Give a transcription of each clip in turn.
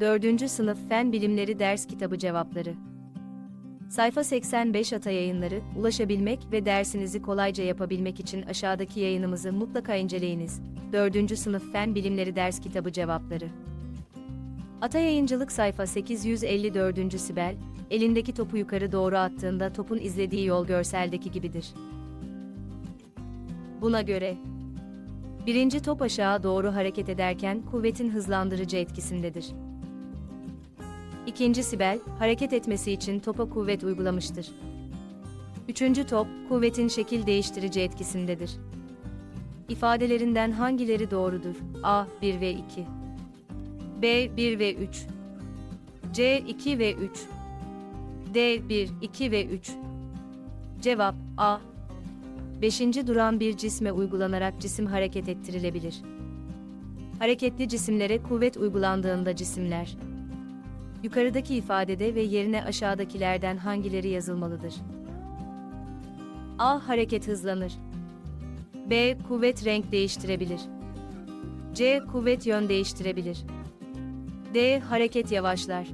4. Sınıf Fen Bilimleri Ders Kitabı Cevapları Sayfa 85 Ata Yayınları, ulaşabilmek ve dersinizi kolayca yapabilmek için aşağıdaki yayınımızı mutlaka inceleyiniz. 4. Sınıf Fen Bilimleri Ders Kitabı Cevapları Ata Yayıncılık sayfa 854. Sibel, elindeki topu yukarı doğru attığında topun izlediği yol görseldeki gibidir. Buna göre, birinci top aşağı doğru hareket ederken kuvvetin hızlandırıcı etkisindedir. İkinci Sibel, hareket etmesi için topa kuvvet uygulamıştır. Üçüncü top, kuvvetin şekil değiştirici etkisindedir. İfadelerinden hangileri doğrudur? A. 1 ve 2 B. 1 ve 3 C. 2 ve 3 D. 1, 2 ve 3 Cevap A. Beşinci duran bir cisme uygulanarak cisim hareket ettirilebilir. Hareketli cisimlere kuvvet uygulandığında cisimler. Yukarıdaki ifadede ve yerine aşağıdakilerden hangileri yazılmalıdır? A. Hareket hızlanır. B. Kuvvet renk değiştirebilir. C. Kuvvet yön değiştirebilir. D. Hareket yavaşlar.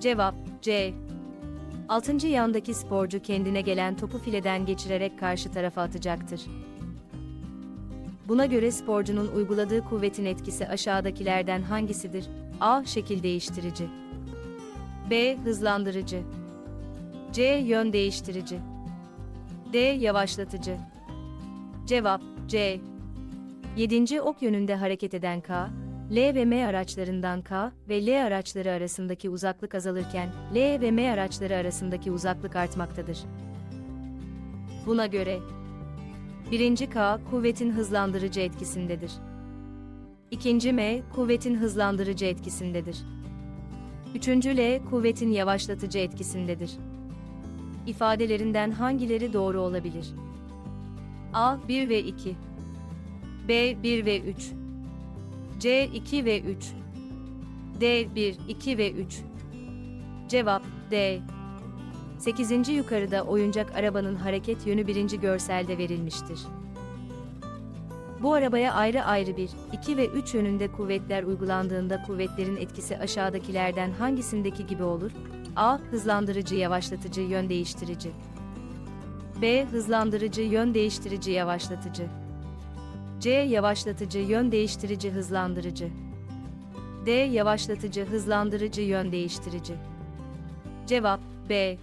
Cevap C. Altıncı yandaki sporcu kendine gelen topu fileden geçirerek karşı tarafa atacaktır. Buna göre sporcunun uyguladığı kuvvetin etkisi aşağıdakilerden hangisidir? A. Şekil değiştirici. B. Hızlandırıcı. C. Yön değiştirici. D. Yavaşlatıcı. Cevap C. 7. ok yönünde hareket eden K, L ve M araçlarından K ve L araçları arasındaki uzaklık azalırken L ve M araçları arasındaki uzaklık artmaktadır. Buna göre 1. K kuvvetin hızlandırıcı etkisindedir. 2. M kuvvetin hızlandırıcı etkisindedir. 3. L kuvvetin yavaşlatıcı etkisindedir. İfadelerinden hangileri doğru olabilir? A 1 ve 2 B 1 ve 3 C 2 ve 3 D 1, 2 ve 3 Cevap D 8. yukarıda oyuncak arabanın hareket yönü birinci görselde verilmiştir. Bu arabaya ayrı ayrı bir, 2 ve 3 yönünde kuvvetler uygulandığında kuvvetlerin etkisi aşağıdakilerden hangisindeki gibi olur? A. Hızlandırıcı yavaşlatıcı yön değiştirici. B. Hızlandırıcı yön değiştirici yavaşlatıcı. C. Yavaşlatıcı yön değiştirici hızlandırıcı. D. Yavaşlatıcı hızlandırıcı yön değiştirici. Cevap B.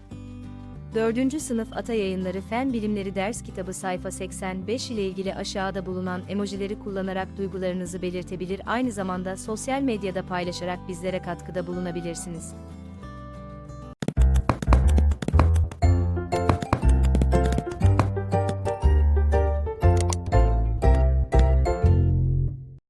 4. Sınıf Ata Yayınları Fen Bilimleri Ders Kitabı sayfa 85 ile ilgili aşağıda bulunan emojileri kullanarak duygularınızı belirtebilir aynı zamanda sosyal medyada paylaşarak bizlere katkıda bulunabilirsiniz.